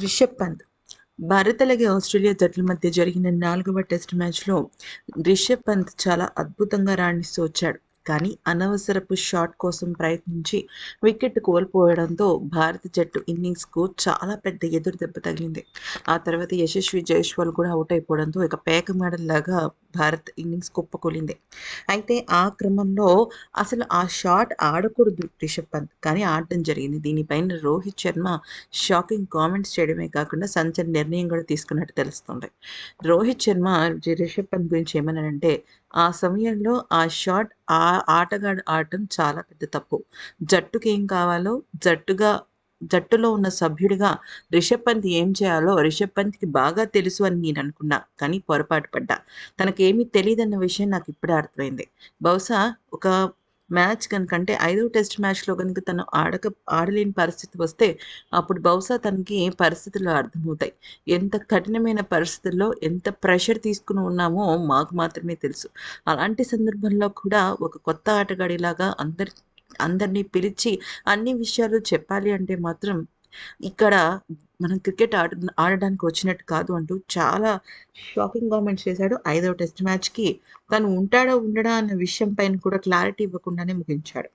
రిషబ్ పంత్. భారత్ అలాగే ఆస్ట్రేలియా జట్ల మధ్య జరిగిన నాలుగవ టెస్ట్ మ్యాచ్లో రిషబ్ పంత్ చాలా అద్భుతంగా రాణిస్తూ వచ్చాడు. కానీ అనవసరపు షాట్ కోసం ప్రయత్నించి వికెట్ కోల్పోవడంతో భారత జట్టు ఇన్నింగ్స్కు చాలా పెద్ద ఎదురు దెబ్బ తగిలింది. ఆ తర్వాత యశస్వి జైస్వాల్ కూడా అవుట్ అయిపోవడంతో ఇక పేక లాగా భారత్ ఇన్నింగ్స్ కుప్పకూలిందే. అయితే ఆ క్రమంలో అసలు ఆ షాట్ ఆడకూడదు రిషబ్ పంత్. కానీ ఆడటం జరిగింది. దీనిపైన రోహిత్ శర్మ షాకింగ్ కామెంట్స్ చేయడమే కాకుండా సంచలన నిర్ణయం కూడా తీసుకున్నట్టు తెలుస్తుంది. రోహిత్ శర్మ రిషబ్ పంత్ గురించి ఏమనంటే ఆ సమయంలో ఆ షాట్ ఆ ఆటగాడు ఆడటం చాలా పెద్ద తప్పు. జట్టుకి ఏం కావాలో జట్టుగా జట్టులో ఉన్న సభ్యుడిగా రిషబ్ పంత్ ఏం చేయాలో రిషబ్ పంత్కి బాగా తెలుసు అని నేను అనుకున్నా కానీ పొరపాటు పడ్డా. తనకేమీ తెలియదన్న విషయం నాకు ఇప్పుడే అర్థమైంది. బహుశా ఒక మ్యాచ్ కనుక అంటే ఐదో టెస్ట్ మ్యాచ్లో కనుక తను ఆడక ఆడలేని పరిస్థితి వస్తే అప్పుడు బహుశా తనకి పరిస్థితులు అర్థమవుతాయి? ఎంత కఠినమైన పరిస్థితుల్లో ఎంత ప్రెషర్ తీసుకుని ఉన్నామో మాకు మాత్రమే తెలుసు. అలాంటి సందర్భంలో కూడా ఒక కొత్త ఆటగాడిలాగా అందరి అందరినీ పిలిచి అన్ని విషయాలు చెప్పాలి అంటే మాత్రం ఇక్కడ మనం క్రికెట్ ఆడ ఆడడానికి వచ్చినట్టు కాదు అంటూ చాలా షాకింగ్ కామెంట్స్ చేశాడు. ఐదవ టెస్ట్ మ్యాచ్కి తను ఉంటాడా ఉండడా అన్న విషయం పైన కూడా క్లారిటీ ఇవ్వకుండానే ముగించాడు.